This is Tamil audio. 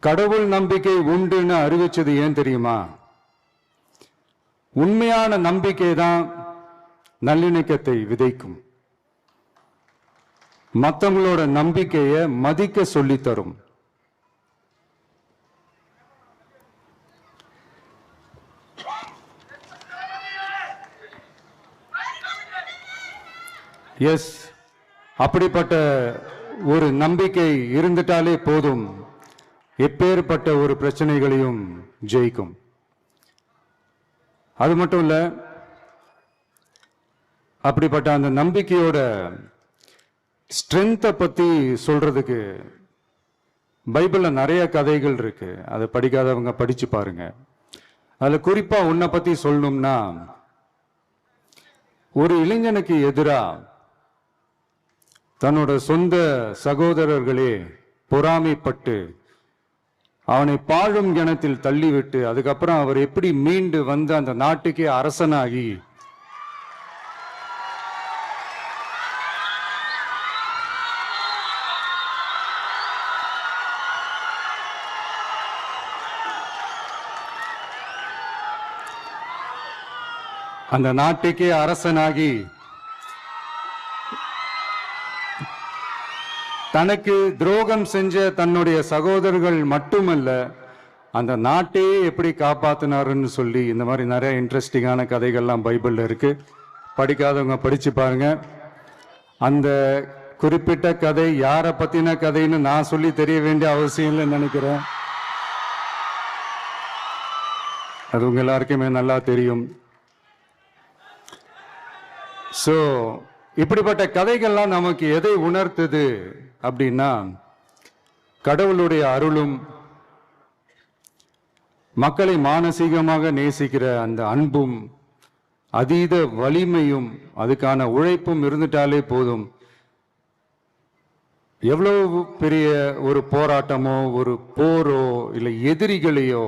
கடவுள் நம்பிக்கை உண்டுன்னு அறிவிச்சது ஏன் தெரியுமா? உண்மையான நம்பிக்கை தான் நல்லிணக்கத்தை விதைக்கும். மற்றவங்களோட நம்பிக்கையை மதிக்க சொல்லித்தரும். எஸ் அப்படிப்பட்ட ஒரு நம்பிக்கை இருந்துட்டாலே போதும். எப்பேற்பட்ட ஒரு பிரச்சனைகளையும் ஜெயிக்கும். அது மட்டும் இல்லை அப்படிப்பட்ட அந்த நம்பிக்கையோட ஸ்ட்ரென்த்தை பற்றி சொல்கிறதுக்கு பைபிளில் நிறைய கதைகள் இருக்குது அதை படிக்காதவங்க படித்து பாருங்கள் அதில் குறிப்பாக உன்னை பற்றி சொல்லணும்னா ஒரு இளைஞனுக்கு எதிராக தன்னோட சொந்த சகோதரர்களே பொறாமைப்பட்டு அவனை பாழும் கிணத்தில் தள்ளிவிட்டு அதுக்கப்புறம் அவர் எப்படி மீண்டு வந்து அந்த நாட்டுக்கே அரசனாகி? அந்த நாட்டுக்கே அரசனாகி. தனக்கு துரோகம் செஞ்ச தன்னுடைய சகோதரர்கள் மட்டுமல்ல அந்த நாட்டையே எப்படி காப்பாத்தினாருன்னு சொல்லி இந்த மாதிரி நிறைய இன்ட்ரெஸ்டிங்கான கதைகள்லாம் பைபிளில் இருக்கு. படிக்காதவங்க படிச்சு பாருங்க. அந்த குறிப்பிட்ட கதை யாரை பத்தின கதைன்னு நான் சொல்லி தெரிய வேண்டிய அவசியம் இல்லைன்னு நினைக்கிறேன். அது உங்க எல்லாருக்குமே நல்லா தெரியும். ஸோ இப்படிப்பட்ட கதைகள்லாம் நமக்கு எதை உணர்த்துது? அப்படின்னா கடவுளுடைய அருளும் மக்களை மானசீகமாக நேசிக்கிற அந்த அன்பும் அதீத வலிமையும் அதுக்கான உழைப்பும் இருந்துட்டாலே போதும். எவ்வளவு பெரிய ஒரு போராட்டமோ ஒரு போரோ இல்லை எதிரிகளையோ